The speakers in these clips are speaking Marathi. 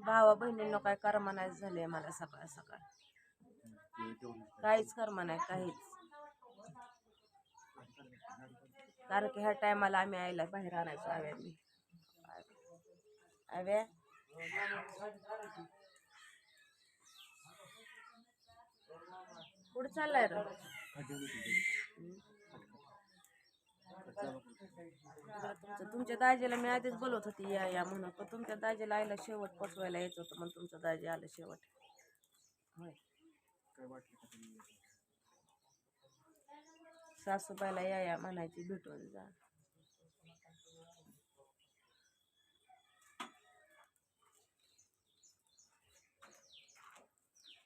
भावा बहिणींना काय कर्म नाही झाले मला सकाळ सकाळ. काहीच कर्म नाही काहीच. कारण की ह्या टायमाला आम्ही आईला बाहेर आणायचो आव्यानी. आव्या? कुठं चाललाय रे? तुमचं तुमच्या दाजीला मी आधीच बोलवत होती या या म्हणून. पण तुमच्या दाजीला आईला शेवट पोचवायला यायचं होतं म्हणून तुमचं दाजी आलं शेवट. होय. सासूबाईला या या म्हणायची भेटून जा.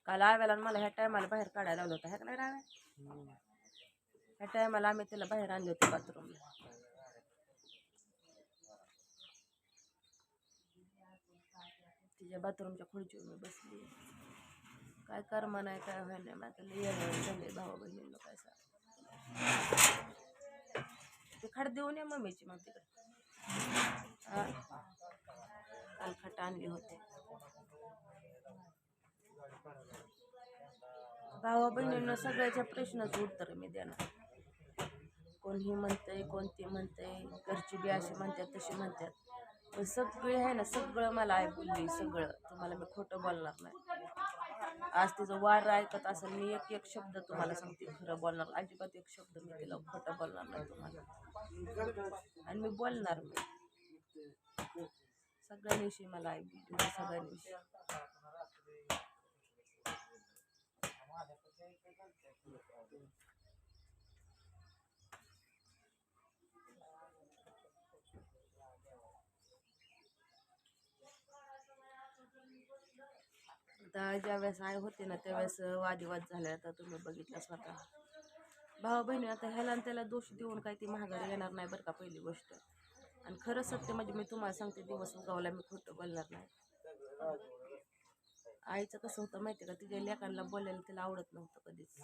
काल आव्याला मला ह्या टायमाला बाहेर काढायला लावलं होतं ह्या का नाही राव्या? ह्या टायमाला आम्ही तिला बाहेर आणले होते बाथरूमला. तिच्या बाथरूमच्या खुर्चीवर मी बसली. काय कर्म नाही काय व्हाय नाही. माझं लय झाले भावा बहिणींना काय सांग. ते खाट देऊन या मम्मीची मग तिकडे. काल खाट आणली होती. भावा बहिणींना सगळ्याच्या प्रश्नाचं उत्तर मी देणार. कोणी म्हणतंय कोणती म्हणतंय. घरची बी अशी म्हणतात तशी म्हणतात सगळे आहे ना सगळं मला आई बोलली सगळं. तुम्हाला मी खोटं बोलणार नाही. आज तिचं वार ऐकत असेल मी एक एक शब्द तुम्हाला सांगते खरं बोलणार. अजिबात एक शब्द मी तिला खोटं बोलणार नाही तुम्हाला. आणि मी बोलणार मी सगळ्यांविषयी मला ऐकली बोलली सगळ्यांविषयी. आता ज्यावेळेस आई होते ना त्यावेळेस वादिवाद झाला. आता तुम्ही बघितला स्वतः. भावा बहिणी आता ह्याला आणि त्याला दोष देऊन काही ती महागारी येणार नाही बरं का पहिली गोष्ट. आणि खरं सत्य म्हणजे मी तुम्हाला सांगते दिवस उगावला मी खोटं बोलणार नाही. आईचं कसं होतं माहिती का? तिच्या लेकांना बोलायला तिला आवडत नव्हतं कधीच.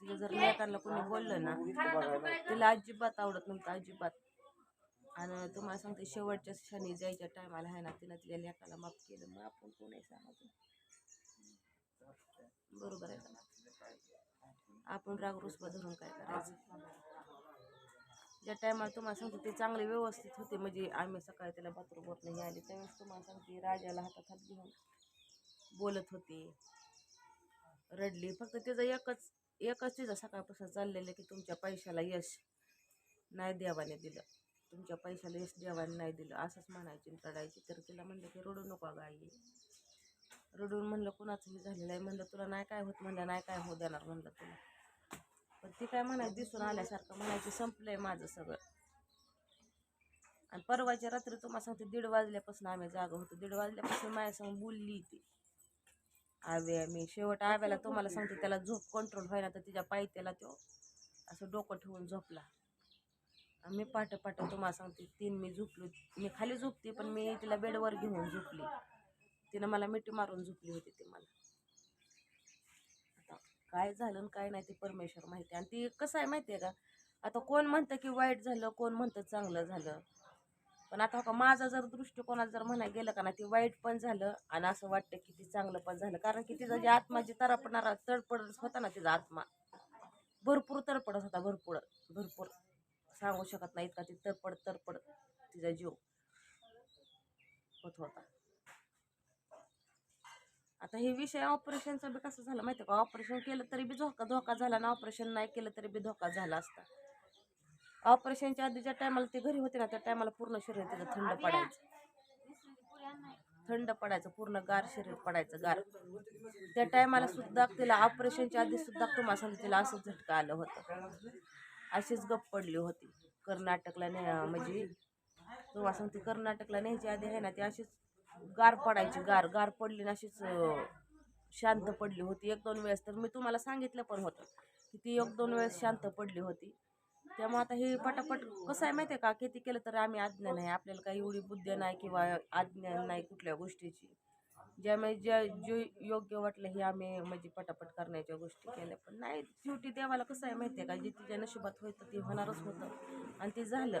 तिच्या जर लेकांना कोणी बोललं ना तिला अजिबात आवडत नव्हतं अजिबात. आणि तुम्हाला सांगते शेवटच्या क्षणी जायच्या टायमाला आहे ना तिनं तिच्या लेकाला माफ केलं. मग आपण कोणी सांगायचं? बरोबर आहे आपण राग धरून काय करायचं? ज्या टायमाला तुम्हाला सांगते ते चांगले व्यवस्थित होते. म्हणजे आम्ही सकाळी त्याला बाथरूमवर नाही आले त्यावेळेस तुम्हाला सांगते राजाला हातात हात घेऊन बोलत होते. रडली. फक्त तिचं एकच एकच तिचं सकाळपासून चाललेलं की तुमच्या पैशाला यश नाही देवाने दिलं. तुमच्या पैशाला यश देवाने नाही दिलं. असंच म्हणायची रडायची. तर तिला म्हणलं की रडू नको गाई आई. रडून म्हणलं कुणाचं हे झालेलं आहे? म्हणलं तुला नाही काय होत म्हणलं नाही काय होऊ देणार म्हणलं तुला. पण ती काय म्हणायची दिसून आल्यासारखं म्हणायची संपलंय माझं सगळं. आणि परवाच्या रात्री तुम्हाला सांगते दीड वाजल्यापासून आम्ही जागा होतो. दीड वाजल्यापासून माझ्यासंग बोलली ती. आव्या मी शेवट आव्याला तुम्हाला सांगते त्याला झोप कंट्रोल व्हायला तर तिच्या पायथ्याला तो असं डोकं ठेवून झोपला. आणि मी पाठ पाठ तुम्हाला सांगते तीन मी झोपलो मी खाली झोपते पण मी तिला बेडवर घेऊन झोपली. तिनं मला मिठी मारून झोपली होती ती मला. आता काय झालं आणि काय नाही ते परमेश्वर माहिती आणि ती कसं आहे माहिती आहे का? आता कोण म्हणतं की वाईट झालं कोण म्हणतं चांगलं झालं? पण आता का माझा जर दृष्टिकोनात जर म्हणायला गेलं का ना ती वाईट पण झालं आणि असं वाटतं की ती चांगलं पण झालं. कारण की तिचा जे आत्मा जे तडपणारा तडपडत होता ना तिचा आत्मा. भरपूर तडपडत होता भरपूर भरपूर. सांगू शकत नाही इतका ती तडपड तडपड तिचा जीव होत होता. आता हे विषय ऑपरेशनचा बी कसं झालं माहिती का? ऑपरेशन केलं तरी बी धोका धोका झाला ना ऑपरेशन नाही केलं तरी बी धोका झाला असता. ऑपरेशनच्या आधी ज्या टायमाला ते घरी होते ना त्या टायमाला पूर्ण शरीर तिचं थंड पडायचं. थंड पडायचं पूर्ण गार शरीर पडायचं गार. त्या टायमाला सुद्धा तिला ऑपरेशनच्या आधी सुद्धा तुम्हाला सांगते तिला असं झटका आलं होतं. अशीच गप पडली होती. कर्नाटकला ने म्हणजे तुम्हाला सांगते कर्नाटकला न्यायची आधी आहे ना ती अशीच गार पडायची गार गार पडली ना अशीच शांत पडली होती. एक दोन वेळेस तर मी तुम्हाला सांगितलं पण होतं की ती एक दोन वेळेस शांत पडली होती. त्यामुळे आता हे पटापट कसं आहे माहिती आहे का? किती केलं तर आम्ही आज्ञा नाही आपल्याला काही एवढी बुद्धी नाही किंवा आज्ञा नाही कुठल्या गोष्टीची. ज्यामुळे ज्या जे योग्य वाटलं हे आम्ही म्हणजे पटापट करण्याच्या गोष्टी केल्या. पण नाही शेवटी देवाला कसं आहे माहिती आहे का? जे तिच्या नशिबात होतं ते होणारच होतं. आणि ते झालं.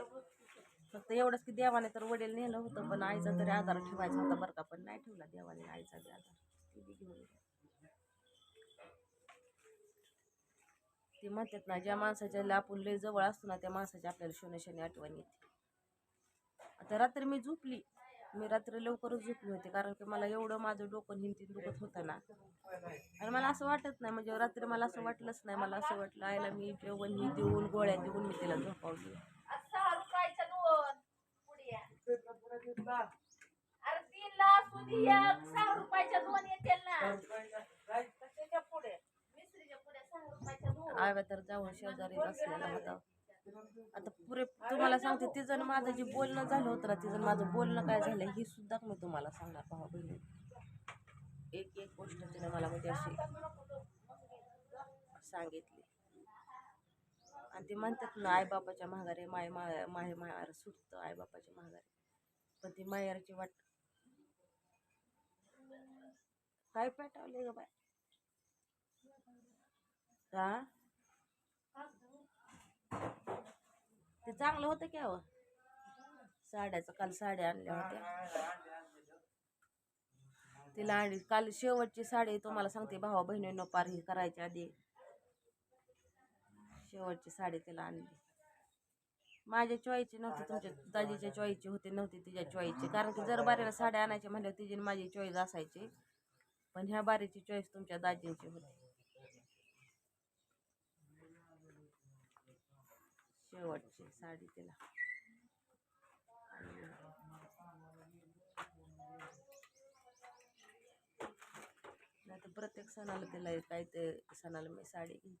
फक्त एवढंच की देवाने तर वडील नेलं होतं पण आईचा तरी आधार ठेवायचा होता बरं का. पण नाही ठेवला देवाने आईचा बी आधार. ती घेऊन म्हणतात ना ज्या माणसाच्या आपण लय जवळ असतो ना त्या माणसाची आपल्याला शून्य शनी आठवण येते. आता रात्री मी झोपली. मी रात्री लवकरच झोपली होती कारण की मला एवढं माझं डोकं हिंतीन दुखत होतं ना. आणि मला असं वाटत नाही म्हणजे रात्री मला असं वाटलंच नाही. मला असं वाटलं आईला मी जेवण ही देऊन गोळ्या देऊन मी तिला झोपावली सहा रुपयाच्या दोन पुड्या अरे तीनला असू दे एक, सहा रुपयाच्या दोन येतील ना कशाच्या पुढे मिसरीच्या पुढे सहा रुपयाच्या दोन आव्या तर जाऊन शेजारी बसलेला होता आता पुरे तुम्हाला सांगते तिचं आणि माझं जे बोलणं झालं होतं ना तिचं आणि माझं बोलणं काय झालं ही सुद्धा मी तुम्हाला सांगणार भावा बहिणी एक एक गोष्ट तिने मला म्हणजे अशी सांगितली आणि ते म्हणतात ना आईबापाच्या माघारे माय माय माय मायार सुटतं आईबापाच्या माघारे पण ती माहेरची वाट. काय पेटावले ग बाय हा? ते चांगलं होतं की अहो. साड्याचं काल साड्या आणल्या होत्या. तिला आणली काल शेवटची साडी तुम्हाला सांगते भावा बहिणींनो पार ही करायच्या आधी. शेवटची साडी तिला आणली. माझ्या चॉईसची नव्हती तुमच्या दाजीच्या चॉईसची होती नव्हती तिच्या चॉईसची कारण की जर बारीला साड्या आणायच्या म्हणल्यावर तिची आणि माझी चॉईस असायची. पण ह्या बारीची चॉईस तुमच्या दाजींची होती. शेवटची साडी तिला. नाही तर प्रत्येक सणाला तिला काय ते सणाला मी साडी घ्यायची.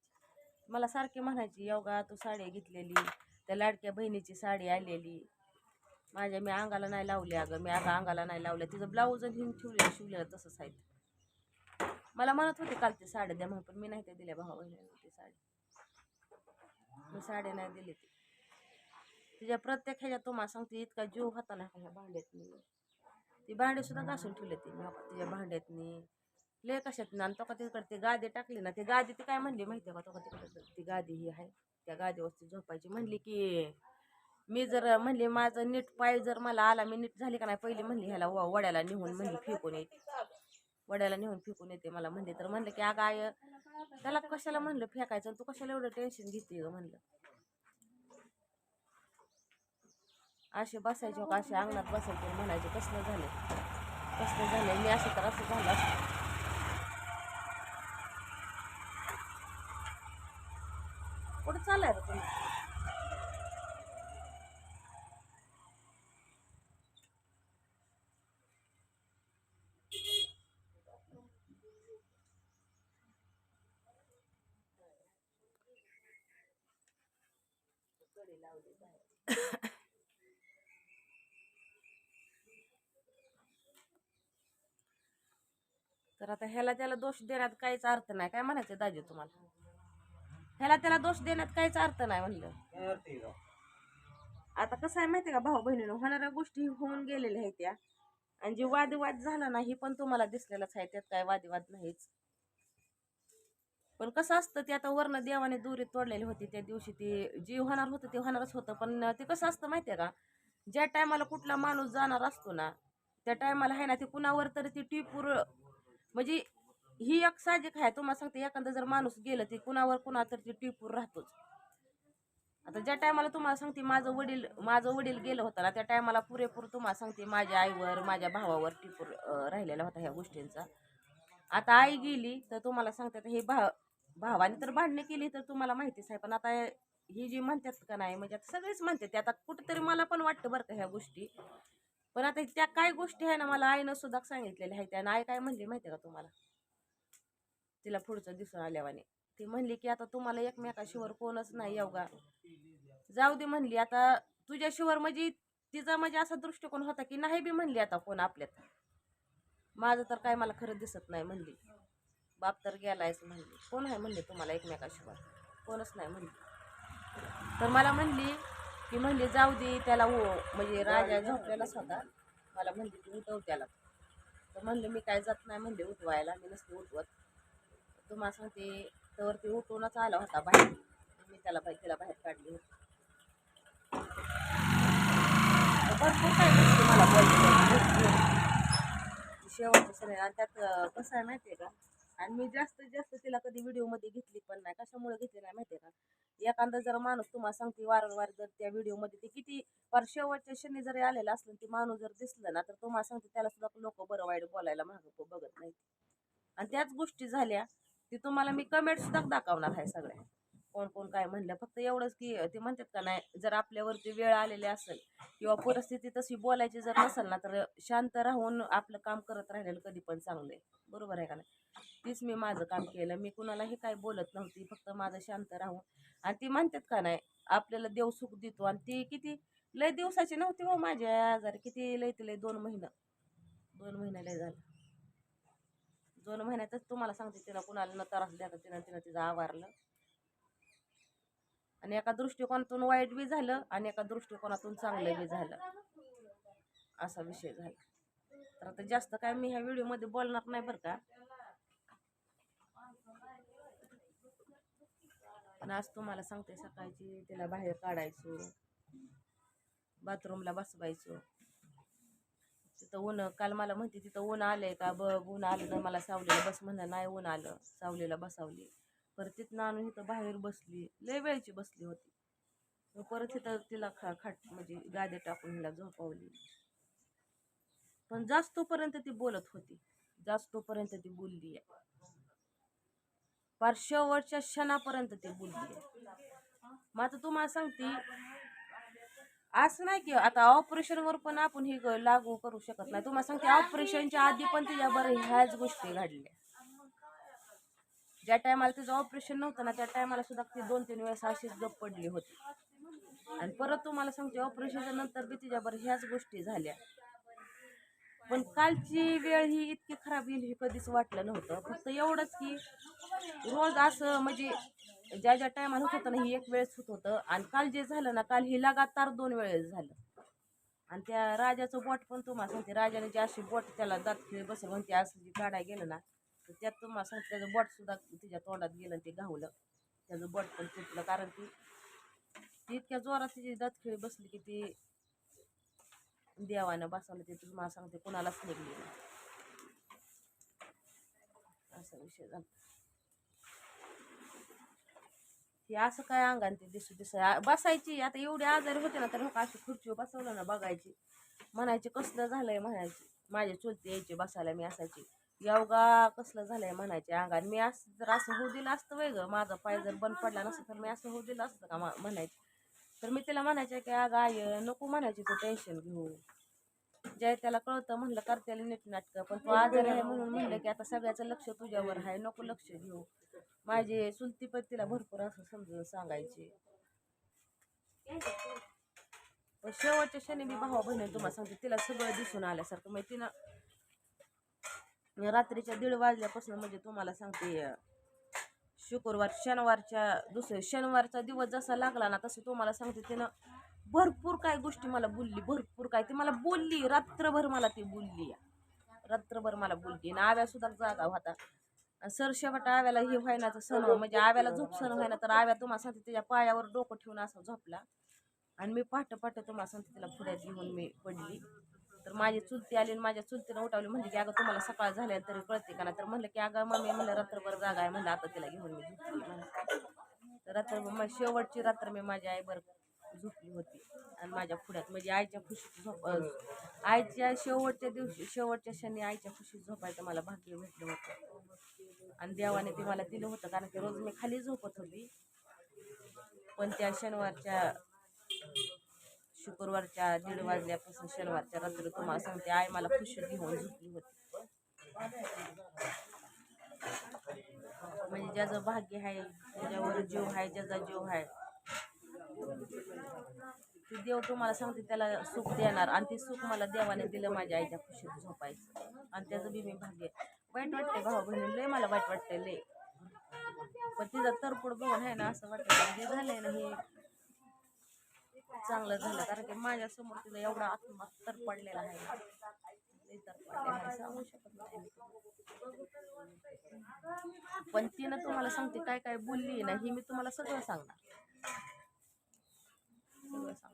मला सारखी म्हणायची योगा तू साडी घेतलेली. त्या लाडक्या बहिणीची साडी आलेली. माझ्या मी अंगाला नाही लावली अगं. मी अगं अंगाला नाही लावल्या. तिचं ब्लाऊज हिन ठेवलेलं शिवलेलं तसंच आहे. होते, काल ती साड्या द्या म्हणून, पण मी नाही त्या दिल्या ती साडी. मी साडी नाही दिली ती. तिच्या प्रत्येक ह्याच्यात तुम्हाला सांगते, इतका जीव होता ना ह्या भांड्यातनी. ती भांडे सुद्धा घासून ठेवले ती तिच्या भांड्यातनी. लय कशात ना आणि तो का ती गादी टाकली ना, ती गादी ती काय म्हणली माहिती आहे का? तो का ती गादी ही आहे. त्या गादीवरती झोपायची. म्हणली की मी जर म्हणली माझं नीट पाय जर मला आला मी नीट झाली का नाही? पहिली म्हणली ह्याला व- वड्याला नेऊन म्हणली फेकून येते. वड्याला नेऊन फेकून येते मला म्हणले. तर म्हणलं की अगं आय त्याला कशाला म्हणलं फेकायचं तू कशाला एवढं टेन्शन घेते ग? म्हणलं. असे बसायचे का असे अंगणात बसायचे म्हणायचे कसलं झालं कसलं झालं मी असं तर असं झालं असतं कुठं चाललाय रे तुम्ही तर आता ह्याला त्याला दोष देण्यात काहीच अर्थ नाही. काय म्हणायचं दाजी तुम्हाला? ह्याला त्याला दोष देण्यात काहीच अर्थ नाही म्हणलं. आता कसं आहे माहिती आहे का भाऊ बहिणीनं होणाऱ्या गोष्टी होऊन गेलेल्या आहेत त्या. आणि जे वादविवाद झाला ना ही पण तुम्हाला दिसलेलंच आहे त्यात काय वादविवाद नाहीच. पण कसं असतं ते आता वर्ण देवाने दोरी तोडलेली होती त्या दिवशी ती जे होणार होतं ते होणारच होतं. पण ते कसं असतं माहिती आहे का ज्या टायमाला कुठला माणूस जाणार असतो ना त्या टायमाला आहे ना ते कुणावर तरी ती टिपूर म्हणजे ही एक साजिक आहे. तुम्हाला सांगते एखादा जर माणूस गेलं ते कुणावर कुणा तर ती टिपूर राहतोच. आता ज्या टायमाला तुम्हाला सांगते माझं वडील माझं वडील गेलं होतं ना त्या टायमाला पुरेपूर तुम्हाला सांगते माझ्या आईवर माझ्या भावावर टिपूर राहिलेला होता ह्या गोष्टींचा. आता आई गेली तर तुम्हाला सांगते आता हे भाव भावाने तर भांडणे केली तर तुम्हाला माहितीच आहे पण आता ही जी म्हणतात का नाही म्हणजे आता सगळेच म्हणतात ते. आता कुठेतरी मला पण वाटतं बरं का ह्या गोष्टी. पण आता त्या काय गोष्टी आहे ना मला आईनं सुद्धा सांगितलेल्या आहेत. आणि आई काय म्हणली माहिती आहे का तुम्हाला? तिला पुढचं दिसून आल्यावाने. ती म्हणली की आता तुम्हाला एकमेकाशिवर कोणच नाही येवगा जाऊ दे म्हणली आता तुझ्याशिवर म्हणजे तिचा म्हणजे असा दृष्टिकोन होता की नाही बी म्हणली आता कोण आपल्यात. माझं तर काय मला खरं दिसत नाही म्हणली. बाप तर गेलायच म्हणली. कोण आहे म्हणले तुम्हाला एकमेकाशिवाय? कोणच नाही म्हणली. तर मला म्हणली की म्हणली जाऊ दे त्याला हो म्हणजे राजा झोपलेलाच होता. मला म्हणली की उठव त्याला. तर म्हणले मी काय जात नाही म्हणले उठवायला. मी नसते उठवत. तुम्हाला सांगते तर ते उठूनच आला होता बाहेर. मी त्याला बाहेर तिला बाहेर काढली होती. भरपूर काय मला सगळे आणि त्यात कसं आहे माहितीये का? आणि मी जास्तीत जास्त तिला कधी व्हिडिओमध्ये घेतली पण नाही. कशामुळे घेतली नाही माहिती का? एखादा जर माणूस तुम्हाला सांगते वारंवार जर त्या व्हिडिओमध्ये ते किती फार शेवटच्या शनी जरी आलेला असलं ते माणूस जर दिसलं ना तर तुम्हाला सांगते त्याला सुद्धा लोक बरं वाईट बोलायला मागं बघत नाही आणि त्याच गोष्टी झाल्या ती तुम्हाला मी कमेंट सुद्धा दाखवणार आहे सगळ्या. कोण कोण काय म्हणलं. फक्त एवढंच की ते म्हणतात का नाही जर आपल्यावरती वेळ आलेली असेल किंवा परिस्थिती तशी बोलायची जर नसेल ना तर शांत राहून आपलं काम करत राहिलेलं कधी पण चांगलं आहे बरोबर आहे का नाही? तीच मी माझं काम केलं. मी कुणालाही काय बोलत नव्हती. फक्त माझं शांत राहून. आणि ती म्हणतात का नाही आपल्याला देव सुख देतो. आणि ती किती लय दिवसाची नव्हती हो माझ्या आजारी. किती लय ते लय दोन महिना. दोन महिने लय झालं. दोन महिन्यातच तुम्हाला सांगते तिला कुणाला न त्रास द्या तिनं तिनं तिचं आवारलं. आणि एका दृष्टिकोनातून वाईट बी झालं आणि एका दृष्टिकोनातून चांगलं बी झालं. असा विषय झाला. तर आता जास्त काय मी ह्या व्हिडिओमध्ये बोलणार नाही बरं का. पण आज तुम्हाला सांगते सकाळची तिला बाहेर काढायचो. बाथरूमला बसवायचो. तिथं ऊन काल मला म्हणते तिथं ऊन आलंय का बघ ऊन आलं तर मला सावलीला बस म्हणलं नाही ऊन आलं. सावलीला बसावली. परत तिथनं आणून इथं बाहेर बसली. लय वेळची बसली होती. परत इथं तिला खा खाट म्हणजे गादी टाकून हिला झोपावली. पण जास्तोपर्यंत ती बोलत होती. जास्तोपर्यंत ती बोलली आहे. शेवटच्या क्षणापर्यंत ती बोलली आहे. मग आता तुम्हाला सांगते असं नाही की आता ऑपरेशनवर पण आपण ही ग- लागू करू शकत नाही. तुम्हाला सांगते ऑपरेशनच्या आधी पण तिच्या बरं ह्याच गोष्टी घडल्या. ज्या टायमाला तिचं ऑपरेशन नव्हतं ना त्या टायमाला सुद्धा ती दोन तीन वेळेस अशीच गप पडली होती. आणि परत तुम्हाला सांगते ऑपरेशनच्या नंतर बी तिच्या बरं ह्याच गोष्टी झाल्या. पण कालची वेळ ही इतकी खराब येईल हे कधीच वाटलं नव्हतं. फक्त एवढंच की रोज असं म्हणजे ज्या ज्या टायमाला होत होतं ना ही एक वेळेस होत होतं. आणि काल जे झालं ना काल ही लगातार दोन वेळेस झालं. आणि त्या राजाचं बोट पण तुम्हाला सांगते राजाने जे अशी बोट त्याला दात खिळे बसेल म्हणते असं जे गाड्या गेलं ना तर त्यात तुम्हाला सांगते त्याचं बोट सुद्धा तिच्या तोंडात गेलं ते घावलं. त्याचं बट पण तुटलं कारण की ती इतक्या जोरात तिची दातखिळी बसली की ती देवानं बसवलं ते तुम्हाला सांगते कुणालाच निघली नाही. असा विषय झाला. हे असं काय अंगाने ते दिसू दिस बसायची आता एवढी आजारी होते ना तर हो अशी खुर्चीवर बसवलं ना बघायची. म्हणायची कसलं झालंय म्हणायची. माझे चुलते यायचे बसायला मी असायची. योगा कसलं झालंय म्हणायचे अंगाने. मी असं जर असं होऊ दिलं असतं वेग माझा पाय जर बंद पडला नसतं तर मी असं होऊ दिलं असतं का म्हणायचं. तर मी तिला म्हणायचे की अगं आय नको म्हणायची तू टेन्शन घेऊ. जय त्याला कळतं म्हणलं करत्याला नीट नाटकं. पण तू आजारी आहे म्हणून म्हणलं की आता सगळ्याचं लक्ष तुझ्यावर आहे नको लक्ष घेऊ. माझे चुलती पण तिला भरपूर असं समजून सांगायचे. शेवटच्या शनी मी भावा बहिणी तुम्हाला सांगते तिला सगळं दिसून आल्यासारखं. म्हणजे तिनं रात्रीच्या दीड वाजल्यापासून म्हणजे तुम्हाला सांगते शुक्रवार शनिवारच्या दुसऱ्या शनिवारचा दिवस जसा लागला ना तसं तुम्हाला सांगते तिनं भरपूर काय गोष्टी मला बोलली भरपूर काय ती मला बोलली रात्रभर मला ती बोलली. रात्रभर मला बोलली. आणि आव्या सुद्धा जागा होता. सर शेवट आव्याला हे व्हायनाचं सण म्हणजे आव्याला झोप सण व्हायना तर आव्या तुम्हाला सांगते त्याच्या पायावर डोकं ठेवून असं झोपला. आणि मी पहाटे पहाटे तुम्हाला सांगते तिला पुढ्यात घेऊन मी पडली. तर माझी चुलती आली आणि माझ्या चुलतीनं उठावली. म्हणजे की अगं तुम्हाला सकाळ झाल्या तरी कळते का? ना तर म्हणलं की अगं मम्मी म्हणलं रात्रभर जागा आहे. म्हणलं आता तिला घेऊन मी झोपली. तर रात्रभर मग शेवटची रात्र मी माझ्या आईबर झोपली होती. आणि माझ्या पुढ्यात म्हणजे आईच्या खुशीत झोप आईच्या शेवटच्या दिवशी शेवटच्या क्षणी आईच्या खुशीत झोपायचं मला भाग्य भेटलं होतं. आणि देवाने ते मला दिलं होतं कारण की रोज मी खाली झोपत होती. पण त्या शनिवारच्या शुक्रवारच्या दीड वाजल्यापासून शनिवारच्या रात्री तुम्हाला सांगते आई मला खुशी घेऊन झोपली होती. म्हणजे ज्याचं भाग्य आहे त्याच्यावर जीव आहे ज्याचा जीव आहे ते देव तुम्हाला सांगते त्याला सुख देणार. आणि ते सुख मला देवाने दिलं माझ्या आईच्या खुशीत झोपायचं. आणि त्याचं बी मी भाग्य वाईट वाटतंय भाऊ बहिणी लय मला वाईट वाटतंय लय. पण तिचा तरपुड बघून आहे ना असं वाटतं जे झालंय ना हे. चांगलं झालं. कारण की माझ्यासमोर तिला एवढा आत्मा तर पडलेला आहे. तर पडलेला आहे. सांगू शकत नाही पण तिनं तुम्हाला सांगते काय काय बोलली ना हे मी तुम्हाला सगळं सांगणार. सगळं सांगणार.